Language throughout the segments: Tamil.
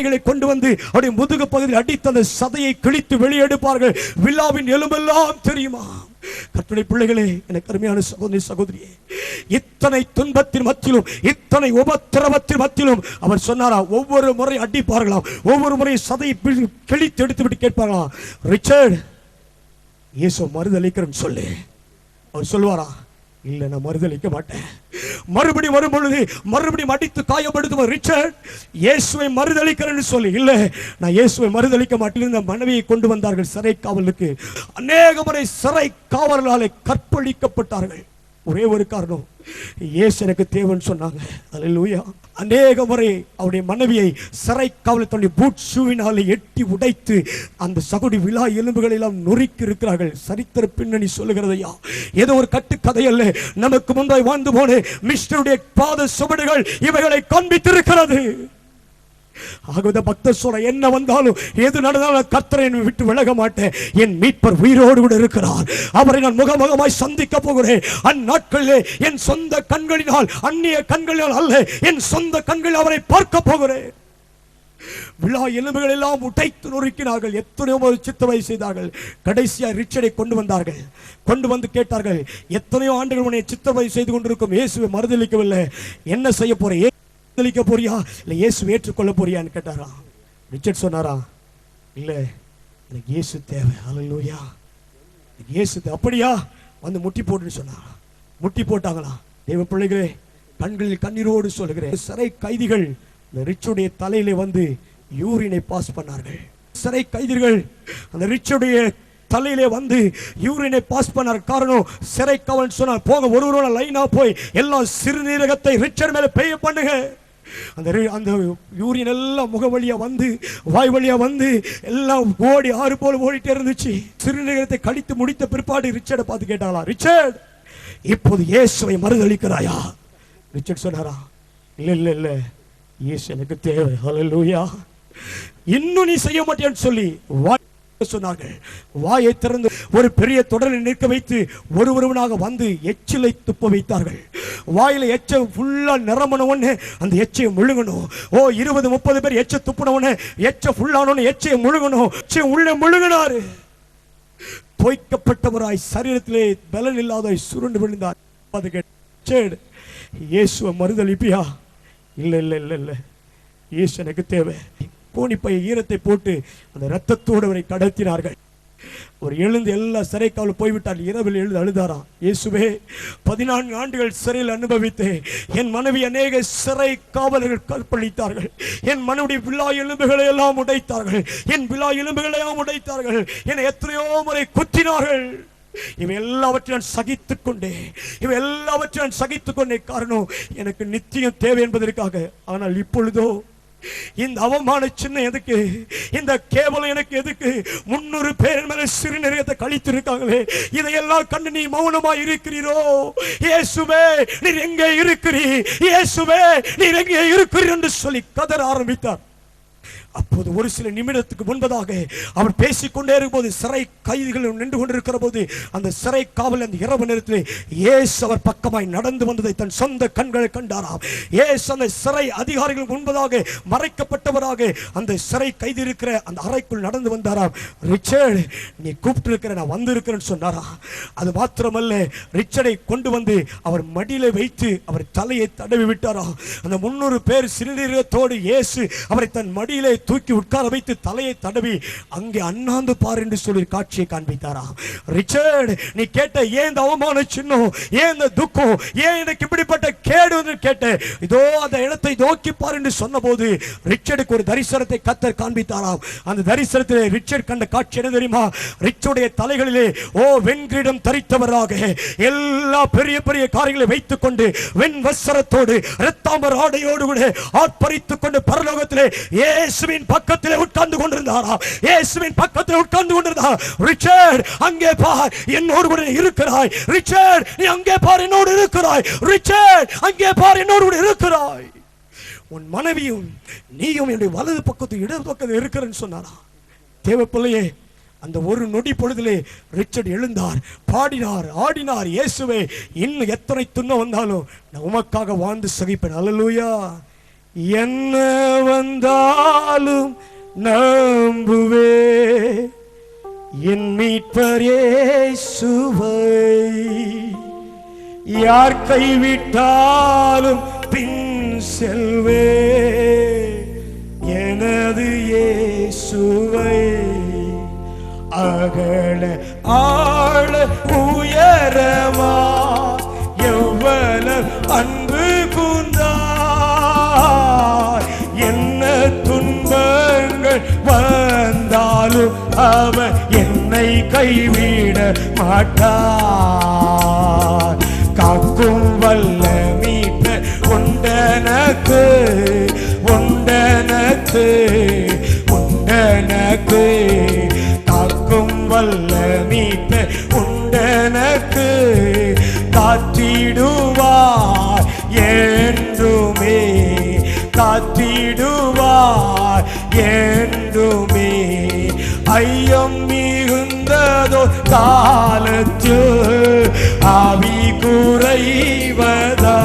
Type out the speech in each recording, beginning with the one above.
கட்டைகளை கொண்டு வந்து அவருடைய முதுகு பகுதியில் அடித்து அந்த சதையை கிழித்து வெளியெடுப்பார்கள். வில்லாவின் எலும்பெல்லாம் தெரியுமா? கட்டுரை பிள்ளைகளே எனக்கு அருமையான சகோதரி சகோதரியே இத்தனை துன்பத்தின் மத்தியிலும் இத்தனை உபத்திரவத்தின் மத்தியிலும் அவர் சொன்னாரா? ஒவ்வொரு முறை அடிப்பார்களாம் ஒவ்வொரு முறை சதையை கிழித்து எடுத்து விட்டு கேட்பார்களாம் ரிச்சர்ட் இயேசு மறுதளிக்கிறேன்னு சொல்லு. அவர் சொல்வாரா இல்ல நான் மறுதளிக்க மாட்டேன். மறுபடி வரும்பொழுது மறுபடி மறுபடியும் அடித்து ரிச்சர்ட். இயேசுவை மறுதளிக்கிறேன்னு சொல்லி இல்ல நான் இயேசுவை மறுதளிக்க மாட்டேன். இந்த மனைவியை கொண்டு வந்தார்கள் சிறை காவலுக்கு. அநேக முறை சிறை காவலாலே கற்பழிக்கப்பட்டார்கள். ஒரே ஒரு காரணம். இயேசு எனக்கு தேவன் சொன்னாங்க. அல்லேலூயா அநேக முறை அவருடைய மனைவியை சிறை காவலை தன்னுடைய பூட் ஷூவினாலே எட்டி உடைத்து அந்த சகுடி விழா எலும்புகளை எல்லாம் நொறுக்கி இருக்கிறார்கள். சரித்திர பின்னணி சொல்லுகிறதையா ஏதோ ஒரு கட்டுக்கதை அல்ல. நமக்கு முன்பாய் வாழ்ந்து போன மிஸ்டருடைய பாத சுவடுகள் இவைகளை காண்பித்திருக்கிறது. ஆகவே பக்த சொல்ல என்ன வந்தாலும் எது நடந்தாலும் கர்த்தரை விட்டு விலக மாட்டேன். என் மீட்பர் உயிரோடு கூட இருக்கிறார். அவரை நான் முகமுகமாய் சந்திக்க போகிறேன். அந்நாட்களிலே என் சொந்த கண்களினால் அந்நிய கண்களினால் அல்ல என் சொந்த கண்களில் அவரை பார்க்க போகிறேன். விழா எலும்புகள் எல்லாம் உடைத்து நொறுக்கினார்கள். எத்தனையோ முறை சித்தவை செய்தார்கள். கடைசியாக ரிச்சரை கொண்டு வந்தார்கள். கொண்டு வந்து கேட்டார்கள் எத்தனையோ ஆண்டுகள் உன்னை சித்தவை செய்து கொண்டிருக்கும். இயேசுவை மறுதளிக்கவில்லை என்ன செய்ய போற மறுதளிக்க போறியா? இல்ல இயேசு ஏற்றுக்கொள்ள போறியான்னு கேட்டாரா? ரிச்சர்ட் சொன்னாரா? இல்ல எனக்கு இயேசு தேவை. அல்லேலூயா எனக்கு இயேசு அப்படியா? வந்து முட்டி போட்டுன்னு சொன்னாரா? முட்டி போட்டாங்களா? தெய்வ பிள்ளைகளே கண்களில் கண்ணீரோடு சொல்கிறேன் சிறை கைதிகள் இந்த ரிச்சுடைய தலையில வந்து யூரினை பாஸ் பண்ணார்கள். சிறை கைதிகள் அந்த ரிச்சுடைய தலையிலே வந்து யூரினை பாஸ் பண்ணார். காரணம் சிறை கவன் சொன்னார் போக ஒருவரோட லைனா போய் எல்லாம் சிறுநீரகத்தை ரிச்சர் மேல பெய்ய பண்ணுங்க. அந்த அந்த யூரின் எல்லாம் முக வழியாக வந்து வாய் வழியாக வந்து எல்லாம் ஓடி ஆறு போல் ஓடிட்டே இருந்துச்சு. சிறுநீரகத்தை கடித்து முடித்த பிற்பாடு ரிச்சர்டை பார்த்து கேட்டாங்களா ரிச்சர்ட் இப்போது இயேசுவை மறுதளிக்கிறாயா? ரிச்சர்ட் சொன்னாரா இல்லை இல்லை இல்லை இயேசு எனக்கு தேவை. ஹalleluya. இன்னும் நீ செய்ய மாட்டேன்னு சொல்லி சொன்னாங்க வாயை திறந்து ஒரு பெரிய தொடரை நிற்க வைத்து ஒரு ஒருவனாக வந்து எச்சிலை துப்ப வைத்தார்கள். வாயில எச்ச ஃபுல்லா நிரம்பணும்னு அந்த எச்சையை முழுங்கணும் ஓ இருபது முப்பது பேர் எச்ச துப்புன எச்ச ஃபுல்லானோன்னு எச்சையை முழுங்கணும் எச்சை உள்ள முழுங்கினாரு பொய்க்கப்பட்டவராய் சரீரத்திலே பலன் இல்லாத சுருண்டு விழுந்தார். அது கேட்டு இயேசுவை மறுதளிப்பியா இல்லை இல்லை இல்லை இல்லை. இயேசு எனக்கு தேவை. கோணிப்பை ஈரத்தை போட்டு அந்த ரத்தத்தோடு அவரை கடத்தினார்கள். ஒரு எழுந்து எல்லா சிறை போய்விட்டால் இரவில் எழுந்து அழுதாராம். இயேசுவே பதினான்கு ஆண்டுகள் சிறையில் அனுபவித்தேன். என் மனைவி அநேக சிறை காவலர்கள் கற்பழித்தார்கள். என் மனைவி விழா எலும்புகளை எல்லாம் உடைத்தார்கள். என் விழா எலும்புகளை எல்லாம் உடைத்தார்கள். என்னை எத்தனையோ முறை குத்தினார்கள். இவை எல்லாவற்றையும் சகித்துக் கொண்டே இவை எல்லாவற்றையும் சகித்துக் கொண்டே காரணம் எனக்கு நித்தியம் தேவை என்பதற்காக. ஆனால் இப்பொழுதோ இந்த அவமான சின்ன எதுக்கு? இந்த கேவலம் எனக்கு எதுக்கு? முன்னூறு பேர் மேல சிறுநீரகத்தை கழித்து இருக்காங்களே இதையெல்லாம் கண்டு நீ மௌனமா இருக்கிறீரோ? இயேசுவே நீர் எங்கே இருக்கிறீ இயேசுவே நீர் எங்கே இருக்கிறீர் என்று சொல்லி கதற ஆரம்பித்தார். அப்போது ஒரு சில நிமிடத்துக்கு முன்பதாக அவர் பேசிக்கொண்டே இருக்கும்போது சிறை கைதிகள் நின்று கொண்டிருக்கிற போது அந்த சிறை காவல் அந்த இரவு நேரத்தில் ஏஸ் அவர் பக்கமாய் நடந்து வந்ததை தன் சொந்த கண்களை கண்டாராம். ஏஸ் அந்த சிறை அதிகாரிகள் முன்பதாக மறைக்கப்பட்டவராக அந்த சிறை கைதி இருக்கிற அந்த அறைக்குள் நடந்து வந்தாராம். ரிச்சர்டு நீ கூப்பிட்டு இருக்கிற நான் வந்திருக்கிறேன்னு சொன்னாரா? அது மாத்திரமல்ல ரிச்சர்டை கொண்டு வந்து அவர் மடியில வைத்து அவர் தலையை தடவி விட்டாரா? அந்த முன்னூறு பேர் சிறுநீரகத்தோடு இயேசு அவரை தன் மடியிலே தூக்கி உட்கார வைத்து தலையை தடவி அங்கே அண்ணாந்து பார் என்று சொல்லி காட்சியை காண்பித்தாரா? ரிச்சர்ட் நீ கேட்ட ஏன் இந்த அவமான சின்னம் ஏன் இந்த துக்கம் ஏன் எனக்கு இப்படிப்பட்ட கேடு? என்று கேட்ட இதோ அந்த இடத்தை நோக்கி பார் என்று சொன்னபோது ரிச்சர்டுக்கு ஒரு தரிசனத்தை கத்தர் காண்பித்தாராம் அந்த தரிசனத்திலே ரிச்சர்ட் கண்ட காட்சி என்ன தெரியுமா? ரிச்சருடைய தலைகளிலே ஓ வெண்கிரீடம் தரித்தவராக எல்லா பெரிய பெரிய காரியங்களை வைத்துக் கொண்டு வெண் வசரத்தோடு இரத்தாம்பர் ஆடையோடு கூட ஆர்ப்பரித்துக் கொண்டு பரலோகத்திலே இயேசு இயேசுவின் பக்கத்திலே உட்கார்ந்து கொண்டிருந்தாரா? இயேசுவின் பக்கத்தில் உட்கார்ந்து கொண்டிருந்தார்? ரிச்சர்ட் அங்கே பார் என்னோடு கூட இருக்கிறாய். ரிச்சர்ட் நீ அங்கே பார் என்னோடு இருக்கிறாய். ரிச்சர்ட் அங்கே பார் என்னோடு கூட இருக்கிறாய். உன் மனைவியும் நீயும் என்னுடைய வலது பக்கத்து இடது பக்கத்தில் இருக்கிறேன்னு சொன்னாரா? தேவைப்பிள்ளையே அந்த ஒரு நொடி பொழுதிலே ரிச்சர்ட் எழுந்தார். பாடினார் ஆடினார். இயேசுவே இன்னும் எத்தனை துண்ணம் வந்தாலும் நான் உமக்காக வாழ்ந்து சகிப்பேன். அல்லேலூயா என்ன வந்தாலும் நம்புவே. என் மீட்பரே சுவை யார் கைவிட்டாலும் பின் செல்வே. எனது இயேசுவை. அகல ஆழ உயர கைவிட மாட்டார். காக்கும் வல்ல மீட்ட உண்டனக்கு உண்டனக்கு உண்டனக்கு. காக்கும் வல்ல மீட்ட உண்டனக்கு காத்திடுவார் என்றுமே காத்திடுவார் ஏ காலத்து காலத்தில் ஆவி குறைவதா?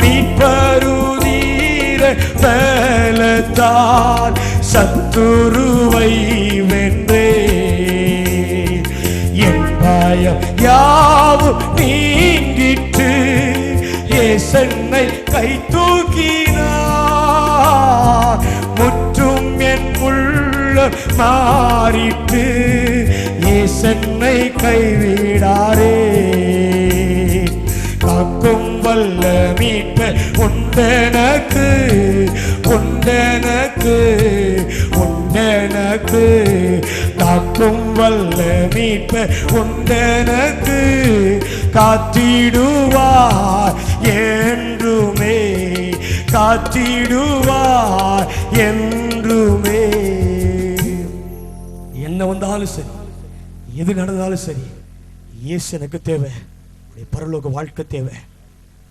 மீட்பருதீர பலத்தால் சத்துருவை வென்றே என் பயம் யாவும் நீங்கிட்டு ஏசன்னை கை தூக்கினார். முற்றும் என் உள்ள மாறிட்டு ஏசன்னை கைவிடாரே. காக்கும் வல்ல மீட்ப உண்டனக்கு உண்டனக்கு உண்டனக்கு. காக்கும் வல்ல மீட்ப உண்டனக்கு காத்திடுவார் என்றுமே காத்திடுவார் என்றுமே. என்ன வந்தாலும் சரி எது நடந்தாலும் சரி இயேசு எனக்கு தேவை உடைய பரலோக வாழ்க்கை தேவை.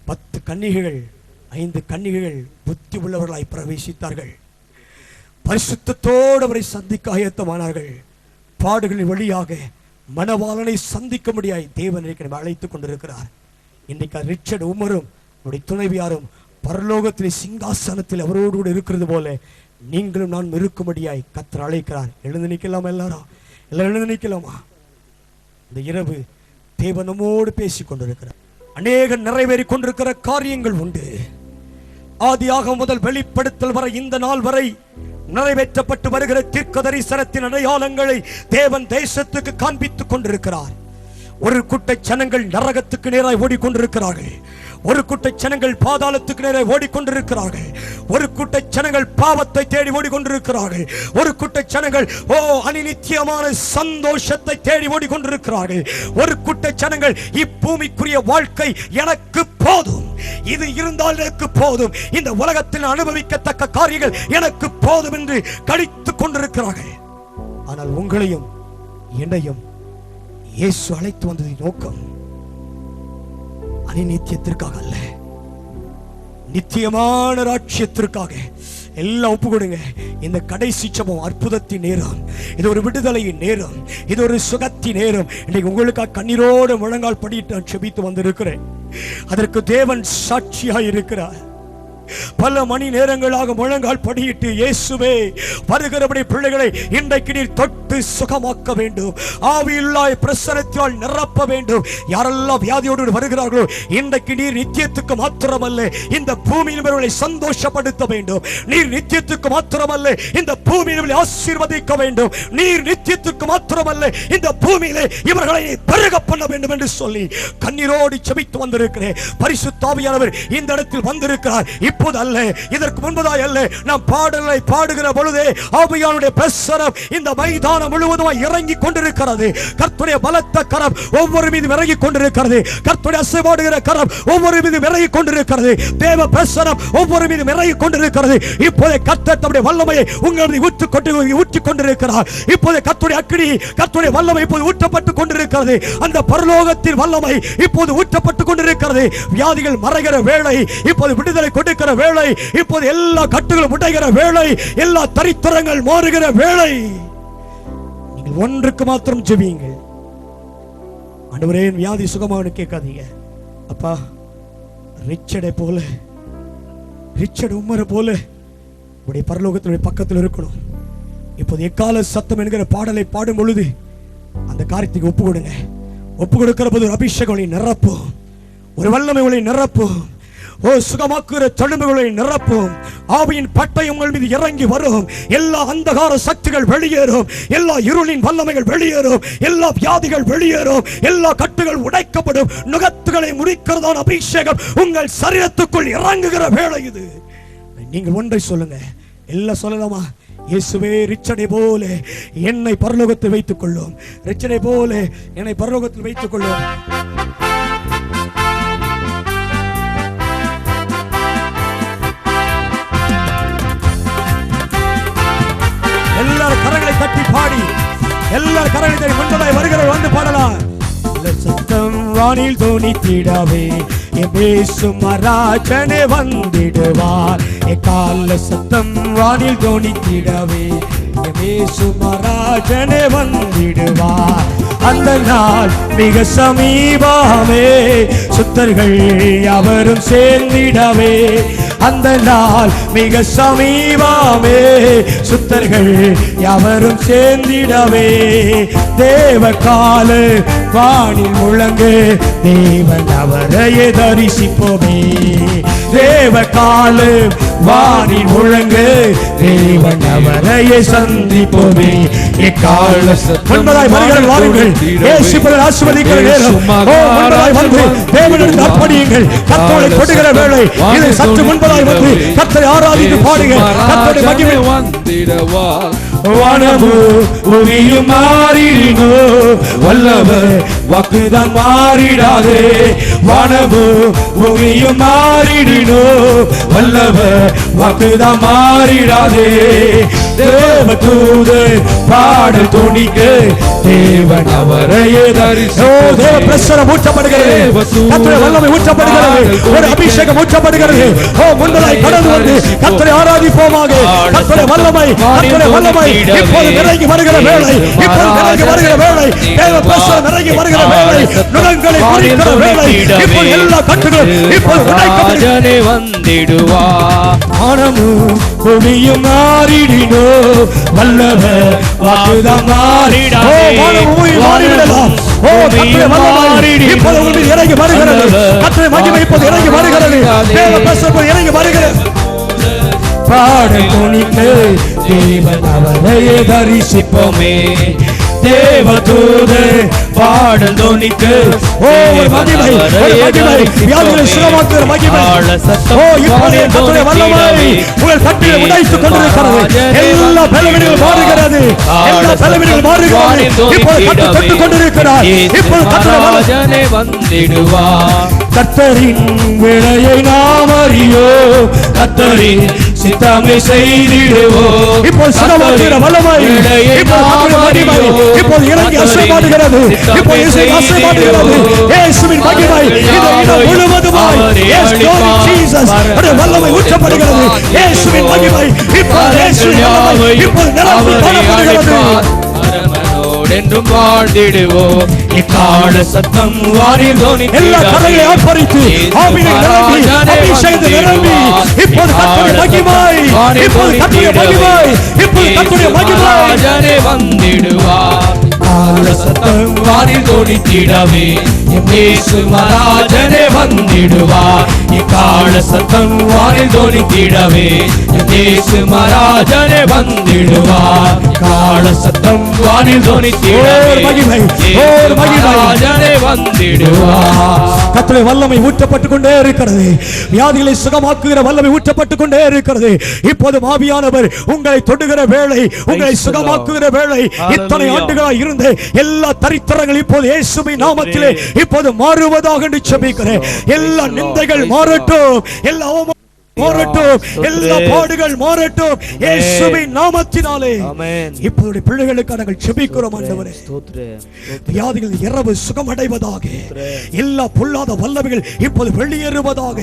பத்து கன்னிகைகள் ஐந்து கன்னிகைகள் புத்தி உள்ளவர்களாய் பிரவேசித்தார்கள். பரிசுத்தத்தோடு அவரை சந்திக்க ஆயத்தமானார்கள். பாடுகளின் வழியாக மணவாளனை சந்திக்க முடியாய் தேவன் இருக்கிற அழைத்துக் கொண்டிருக்கிறார். இன்றைக்கு ரிச்சர்ட் உமரும் அவருடைய துணைவியாரும் பரலோகத்திலே சிங்காசனத்தில் அவரோடு கூட இருக்கிறது போல நீங்களும் நான் இருக்கும்படியாய் கத்தர் அழைக்கிறார். எழுந்து நிற்கலாமா எல்லாரும்? எல்லாரும் எழுந்து நிற்கலாமா? இந்த இரவு தேவன் நம்மோடு பேசிக் கொண்டிருக்கிறார். அநேக நிறைவேறி கொண்டிருக்கிற காரியங்கள் உண்டு. ஆதியாக முதல் வெளிப்படுத்தல் வரை இந்த நாள் வரை நிறைவேற்றப்பட்டு வருகிற தீர்க்க தரிசனத்தின் அடையாளங்களை தேவன் தேசத்துக்கு காண்பித்துக் கொண்டிருக்கிறார். ஒரு குட்டை ஜனங்கள் நரகத்துக்கு நேராய் ஓடிக்கொண்டிருக்கிறார்கள். ஒரு கூட்ட ஜனங்கள் பாதாளத்துக்கு நேராக ஓடிக்கொண்டிருக்கிறார்கள். ஒரு கூட்ட ஜனங்கள் பாவத்தை தேடி ஓடிக்கொண்டிருக்கிறார்கள். ஒரு கூட்ட ஜனங்கள் ஓ அனிநித்தியமான சந்தோஷத்தை தேடி ஓடிக்கொண்டிருக்கிறார்கள். ஒரு கூட்ட ஜனங்கள் இப்பூமிக்குரிய வாழ்க்கை எனக்கு போதும். இது இருந்தால் எனக்கு போதும். இந்த உலகத்தில் அனுபவிக்கத்தக்க காரியங்கள் எனக்கு போதும் என்று கடித்துக் கொண்டிருக்கிறார்கள். ஆனால் உங்களையும் என்னையும் இயேசு அழைத்து வந்ததின் நோக்கம் அனிநித்தியத்திற்காக அல்ல நித்தியமான ராட்சியத்திற்காக. எல்லாம் ஒப்பு கொடுங்க இந்த கடைசி சபம் அற்புதத்தின் நேரம். இது ஒரு விடுதலையின் நேரம். இது ஒரு சுகத்தின் நேரம். இன்னைக்கு உங்களுக்காக கண்ணீரோடு முழங்கால் படிட்டு நான் செபித்து வந்திருக்கிறேன். அதற்கு தேவன் சாட்சியாக இருக்கிறார். பல மணி நேரங்களாக முழங்கால் படியிட்டு இயேசுவே வருகிறபடி பிள்ளைகளை இன்றைக்கு நீர் தொட்டு சுகமாக்க வேண்டும். ஆவியுள்ளாய் பிரசனத்தால் நிரப்ப வேண்டும். யாரெல்லாம் வியாதியோடு வருகிறார்களோ இன்றைக்கு நீர் நித்தியத்துக்கு மாத்திரமல்ல இந்த பூமியில் இவர்களை சந்தோஷப்படுத்த வேண்டும். நீர் நித்தியத்துக்கு மாத்திரமல்ல இந்த பூமியில் ஆசீர்வதிக்க வேண்டும். நீர் நித்தியத்துக்கு மாத்திரமல்ல இந்த பூமியிலே இவர்களை பெருக பண்ண வேண்டும் என்று சொல்லி கண்ணீரோடு செபித்து வந்திருக்கிறேன். பரிசு தாவியானவர் இந்த இடத்தில் வந்திருக்கிறார். இப்போது அல்ல. இதற்கு முன்பதாய் அல்ல நாம் பாடலை பாடுகிற பொழுதே ஆவியானுடைய பிரசரம் இந்த மைதானம் முழுவதும் இறங்கி கொண்டிருக்கிறது. கர்த்துடைய பலத்த கரம் ஒவ்வொரு மீதும் இறங்கி கொண்டிருக்கிறது. கர்த்துடைய அசைபாடுகிற கரம் ஒவ்வொரு மீதும் இறங்கி கொண்டிருக்கிறது. தேவ பிரசரம் ஒவ்வொரு மீதும் இறங்கி கொண்டிருக்கிறது. இப்போதே கர்த்தர் தம்முடைய வல்லமையை உங்களை ஊற்றி கொண்டு ஊற்றி கொண்டிருக்கிறார். இப்போதே கர்த்துடைய அக்கினி கர்த்துடைய வல்லமை இப்போது ஊற்றப்பட்டு கொண்டிருக்கிறது. அந்த பரலோகத்தின் வல்லமை இப்போது ஊற்றப்பட்டு கொண்டிருக்கிறது. வியாதிகள் மறைகிற வேலை இப்போது விடுதலை கொடுக்க கொடுக்கிற வேலை இப்போது எல்லா கட்டுகளும் உடைகிற வேலை எல்லா தரித்திரங்கள் மாறுகிற வேலை நீங்கள் ஒன்றுக்கு மாத்திரம் ஜெபியுங்கள். ஆண்டவரே வியாதி சுகமாக கேட்காதீங்க. அப்பா ரிச்சடை போல ரிச்சர்ட் உம்மரை போல உடைய பரலோகத்தினுடைய பக்கத்தில் இருக்கணும். இப்போது எக்கால சத்தம் என்கிற பாடலை பாடும் பொழுது அந்த காரியத்துக்கு ஒப்பு கொடுங்க ஒப்பு கொடுக்கிற போது ஒரு அபிஷேகம் நிரப்பும். ஒரு வல்லமை உங்களை நிரப்பும். ஓ சுகமாக்குகிற தழும்புகளை நிரப்பும். ஆவியின் பட்டை உங்கள் மீது இறங்கி வரும். எல்லா அந்தகார சக்திகள் வெளியேறும். எல்லா இருளின் வல்லமைகள் வெளியேறும். எல்லா வியாதிகள் வெளியேறும். எல்லா கட்டுகள் உடைக்கப்படும். நுகத்துகளை முடிக்கிறதான அபிஷேகம் உங்கள் சரீரத்துக்குள் இறங்குகிற வேலை இது. நீங்கள் ஒன்றை சொல்லுங்க. எல்லாம் சொல்லலாமா? இயேசுவே ரிச்சனை போல என்னை பரலோகத்தில் வைத்துக் கொள்ளும் ரிச்சனை போல என்னை பரலோகத்தில் வைத்துக் கொள்ளும் எல்லாரும் கரங்களை தேடி முன்பதாய் வருகிறவர் வந்து பாடலாம். சத்தம் வானில் தோணித்திடவே பேசும் மராஜனே வந்திடுவார். என் கால சத்தம் வானில் தோணித்திடவே பேசும் மராஜனே வந்திடுவார். அந்த நாள் மிக சமீபமே சுத்தர்கள் அவரும் சேர்ந்திடவே அந்த நாள் மிக சமீபமே. சுத்தர்கள் யாவரும் சேர்ந்திடவே. தேவ கால வானில் முழங்கு. தேவன் அவரையே தரிசிப்போமே. தேவ கால வானில் முழங்கு. தேவன் அவரையே சந்திப்போமே. எக்கால ஒன்பதாய் வருகிற வாருங்கள். ஏசுபவர் ஆசிர்வதிக்கிற நேரம். ஒன்பதாய் வந்து தேவனிடம் அர்ப்பணியுங்கள். கத்தோலை கொடுக்கிற வேளை. இது சற்று முன்பதாய் வந்து கத்தரை ஆராதித்து பாடுங்க கத்தோட மகிமை வந்திடவா. வானமு பூமியும் மாறினோ வல்லவர் வாக்குதான் மாறிடாதே. வானமு பூமியும் மாறிடினோ. வல்லவர் வாக்குதான் மாறிடாதே. தேவ தூது பாடல் துணிக்க தேவன் அவரையே தரிசோ தேவ பிரசனம் ஊற்றப்படுகிறது. கத்தரை வல்லமை ஊற்றப்படுகிறது. ஒரு அபிஷேகம் ஊற்றப்படுகிறது. ஓ முன்னதாய் கடந்து வந்து கத்தரை ஆராதிப்போமாக. கத்தரை வல்லமை கத்தரை வல்லமை இப்போது இறங்கி வருகிற வேளை இப்போது இறங்கி வருகிற வேளை தேவ பிரசனம் இறங்கி வருகிற வேளை நுகங்களை குறிக்கிற வேளை இப்போது எல்லா கட்டுகளும் இப்போது வந்திடுவா. வானமும் பூமியும் மாறிடினோ வல்லவ வாக்குதான் மாறிடா ஓ வல்லமை இப்போது உங்கள் இறங்கி வருகிறது. கர்த்தருடைய மகிமை இப்போது இறங்கி வருகிறது. தேவ பிரசனம் இறங்கி வருகிறது பாடல் துணிக்கு தேவன் அவரையே தரிசிப்போமே. தேவதூது பாடல் துணிக்கு ஓ மகிமை மகிமை. வியாதிகளை சுகமாக்குகிற மகிமை. ஓ இப்போது என் கர்த்தருடைய வல்லமை உங்கள் கட்டிலை உடைத்துக் கொண்டிருக்கிறது. எல்லா பலவீனங்களும் மாறுகிறது. எல்லா பலவீனங்களும் மாறுகிறது. இப்போது கட்டு தொட்டுக் கொண்டிருக்கிறார். இப்போது கர்த்தருடைய வல்லமை. ராஜனே வந்திடுவா. கத்தரின் விளையை நாம் அறியோ? கத்தரின் சித்தமை செய்திடுவோ? இப்போ சுகமாக்குகிற வல்லமை. இப்போ மகிமை. இறங்கி அசைமாடுகிறது இப்போ இயேசு அசைமாடுகிறது இயேசுவின் மகிமை இந்த இடம் முழுவதுமாய் Yes, glory Jesus. அவருடைய வல்லமை ஊற்றப்படுகிறது இயேசுவின் மகிமை இப்போ இயேசுவின் வல்லமை இப்போ நிரம்பி காணப்படுகிறது. என்றும் வாழ்ந்திடுவோம். இக்கால சத்தம் வாரில் தோனி எல்லா கரையை ஆர்ப்பரித்து ஆவியை நிரம்பி அபிஷேகத்தை நிரம்பி இப்போது கத்துடைய மகிமை இப்போது கத்துடைய மகிமை இப்போது கத்துடைய மகிமை. ராஜனே வந்திடுவா சத்தம் வாரில் தோணித்திடவே. எம் கால சத்தம் வாரில் ஓர் மகிமை, தோணித்திடவே ஓர் மகிமை. ராஜனே வந்திடுவா. கத்துடைய வல்லமை ஊற்றப்பட்டு கொண்டே இருக்கிறது. வியாதிகளை சுகமாக்குகிற வல்லமை ஊற்றப்பட்டு கொண்டே இருக்கிறது. இப்போது மாவியானவர் உங்களை தொடுகிற வேளை உங்களை சுகமாக்குகிற வேளை இத்தனை ஆண்டுகளாய் இருந்து எல்லா தரித்திரங்கள் இப்போது இயேசுவின் நாமத்திலே இப்போது மாறுவதாக என்று செபிக்கிறேன் எல்லா நிந்தைகள் மாறட்டும். எல்லா மாறட்டும். எல்லா பாடுகள் மாறட்டும். இயேசுவின் நாமத்தினாலே. ஆமென். இப்போது பிள்ளைகளுக்கு நாங்கள் செபிக்கிறோம் ஆண்டவரே. வியாதிகள் இரவு சுகமடைவதாக. எல்லா பொல்லாத வல்லமைகள் இப்போது வெளியேறுவதாக.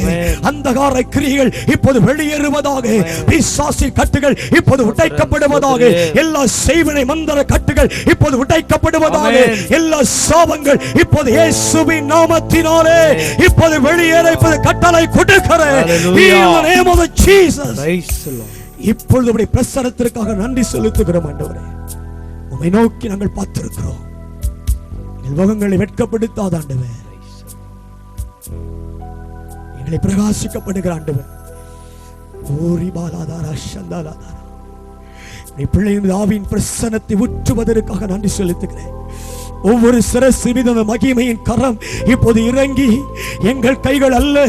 அந்தகார கிரிகள் இப்போது வெளியேறுவதாக. பிசாசி கட்டுகள் இப்போது உடைக்கப்படுவதாக. எல்லா செய்வினை மந்திர கட்டுகள் இப்போது உடைக்கப்படுவதாக. எல்லா சாபங்கள் இப்போது இயேசுவின் நாமத்தினாலே இப்போது வெளியேற இப்போது கட்டளை கொடுக்கிறேன். The name of Jesus. The Lord. இப்பொழுது உடைய பிரசனத்திற்காக நன்றி செலுத்துகிறோம் ஆண்டவரே. உம்மை நோக்கி நாங்கள் பார்த்திருக்கிறோம். எங்கள் முகங்களை வெட்கப்படுத்தாத ஆண்டவர். எங்களை பிரகாசிக்கப்படுகிற ஆண்டவர். ஓரி பாலாதாரா சந்தாலாதாரா நீ பிள்ளையின் ஆவியின் பிரசனத்தை ஊற்றுவதற்காக நன்றி செலுத்துகிறேன். ஒவ்வொரு சிரசு மீது அந்த மகிமையின் கரம் இப்போது இறங்கி எங்கள் கைகள் அல்ல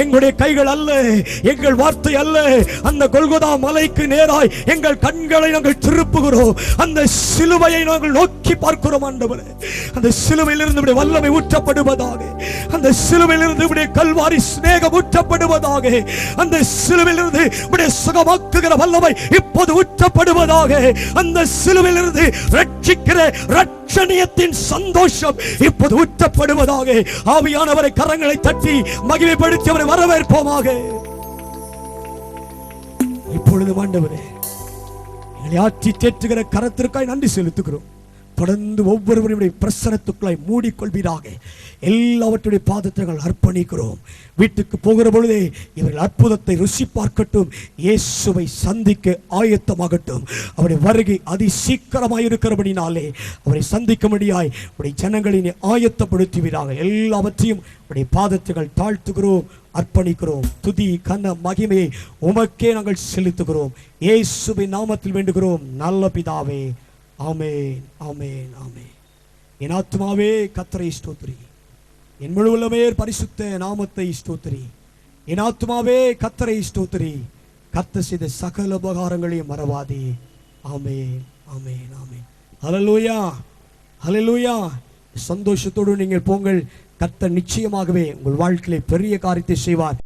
எங்களுடைய கைகள் அல்ல எங்கள் வார்த்தை அல்ல. அந்த கொல்கொதா மலைக்கு நேராய் எங்கள் கண்களை நாங்கள் திருப்புகிறோம். அந்த சிலுவையை நாங்கள் நோக்கி பார்க்கிறோம் ஆண்டவரே. அந்த சிலுவையிலிருந்து இப்படி வல்லமை ஊற்றப்படுவதாக அந்த சிலுவையிலிருந்து இப்படி கல்வாரி சிநேகம் ஊற்றப்படுவதாக அந்த சிலுவையிலிருந்து இப்படி சுகமாக்குகிற வல்லமை இப்போது ஊற்றப்படுவதாக அந்த சிலுவையிலிருந்து ரட்சிக்கிற ரட்சணியத்தின் சந்தோஷம் இப்போது ஊற்றப்படுவதாக ஆவியானவரை கரங்களை தட்டி மகிமைப்படுத்தி அவரை வரவேற்போமாக. இப்பொழுது ஆண்டவரே எங்களை ஆற்றி தேற்றுகிற கரத்திற்காய் நன்றி செலுத்துகிறோம். தொடர்ந்து ஒவ்வொருவருடைய பிரசனத்துக்குள்ளாய் மூடிக்கொள்வீராக. எல்லாவற்றுடைய பாதத்தை அர்ப்பணிக்கிறோம். வீட்டுக்கு போகிற பொழுதே இவர்கள் அற்புதத்தை ருசி பார்க்கட்டும். இயேசுவை சந்திக்க ஆயத்தமாகட்டும். அவருடைய வருகை அதி சீக்கிரமாக இருக்கிறபடினாலே அவரை சந்திக்கும்படியாய் உடைய ஜனங்களினை ஆயத்தப்படுத்துவீராக. எல்லாவற்றையும் உடைய பாதத்துகள் தாழ்த்துகிறோம் அர்ப்பணிக்கிறோம். துதி கன மகிமையை உமக்கே நாங்கள் செலுத்துகிறோம். இயேசுவின் நாமத்தில் வேண்டுகிறோம். நல்ல பிதாவே ஆமேன் ஆமேன் ஆமேன். என் ஆத்மாவே கத்தரை ஸ்தோத்திரி. என் முழு உள்ளமே பரிசுத்த நாமத்தை ஸ்தோத்திரி. என் ஆத்மாவே கத்தரை ஸ்தோத்திரி. கத்த செய்த சகல உபகாரங்களையும் மறவாதே. ஆமேன் ஆமேன் ஆமேன். ஹalleluya ஹalleluya. சந்தோஷத்தோடு நீங்கள் போங்கள். கத்த நிச்சயமாகவே உங்கள் வாழ்க்கையில் பெரிய காரியத்தை செய்வார்.